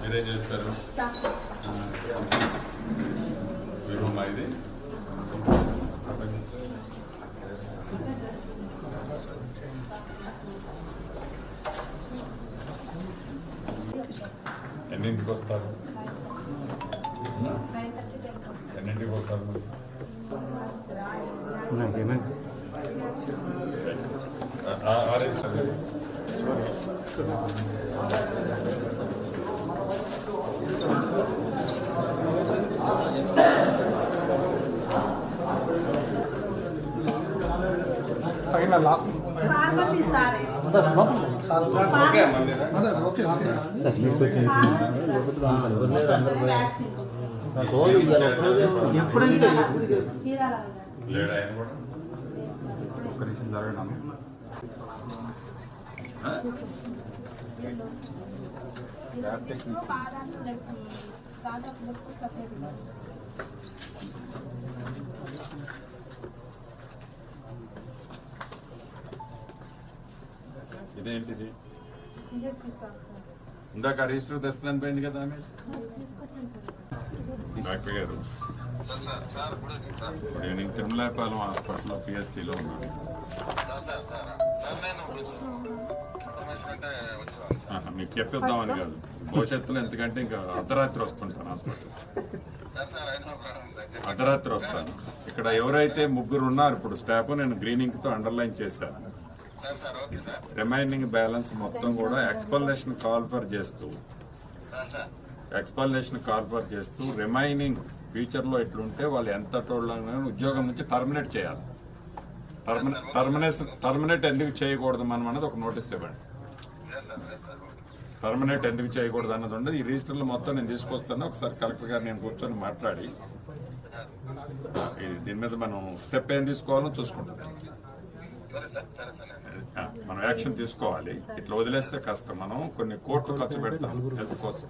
మీరేం చేస్తారు? ఎన్నింటికి వస్తారు? ఎన్నింటికి వస్తారు నాకేమంటే ఆ- ఆ- ఆరేసి సార్. పైన లాక్ ఫార్మసీ సార్ ఓకే అదే ఓకే ఓకే ఎప్పుడైతే లేడు ఆయన కూడా నిమిషం జరగడం ఇదేంటిది? ఇందాక రిజిస్టర్ తెస్తున్నాను పోయింది కదా ఆమె? డాక్టర్ గారు. నేను ఈ తిరుమలాపాలెం హాస్పిటల్లో పిఎస్సిలో ఉన్నాను. మీకు చెప్పిద్దామని కాదు. భవిష్యత్తులో ఎందుకంటే ఇంకా అర్ధరాత్రి వస్తుంటాను హాస్పిటల్. అర్ధరాత్రి వస్తాను. ఇక్కడ ఎవరైతే ముగ్గురు ఉన్నారు ఇప్పుడు స్టాఫ్ నేను గ్రీనింగ్తో అండర్లైన్ చేశాను. రిమైనింగ్ బ్యాలెన్స్ మొత్తం కూడా ఎక్స్పల్నేషన్ కాల్ఫర్ చేస్తూ ఎక్స్పల్నేషన్ కాల్ఫర్ చేస్తూ రిమైనింగ్ ఫ్యూచర్లో ఎట్లుంటే వాళ్ళు ఎంత ఉద్యోగం నుంచి టర్మినేట్ చేయాలి. పర్మనెంట్ టర్మినేట్ ఎందుకు చేయకూడదు మనం అన్నది ఒక నోటీస్ ఇవ్వండి. పర్మనెంట్ ఎందుకు చేయకూడదు అన్నది ఉండదు. ఈ రిజిస్టర్లు మొత్తం నేను తీసుకొస్తాను. ఒకసారి కలెక్టర్ గారు నేను కూర్చొని మాట్లాడి దీని మీద మనం స్టెప్ ఏం తీసుకోవాలో చూసుకుంటాం. మనం యాక్షన్ తీసుకోవాలి. ఇట్లా వదిలేస్తే కష్టం. మనం కొన్ని కోట్లు ఖర్చు పెడతాం. హెల్త్ కోసం.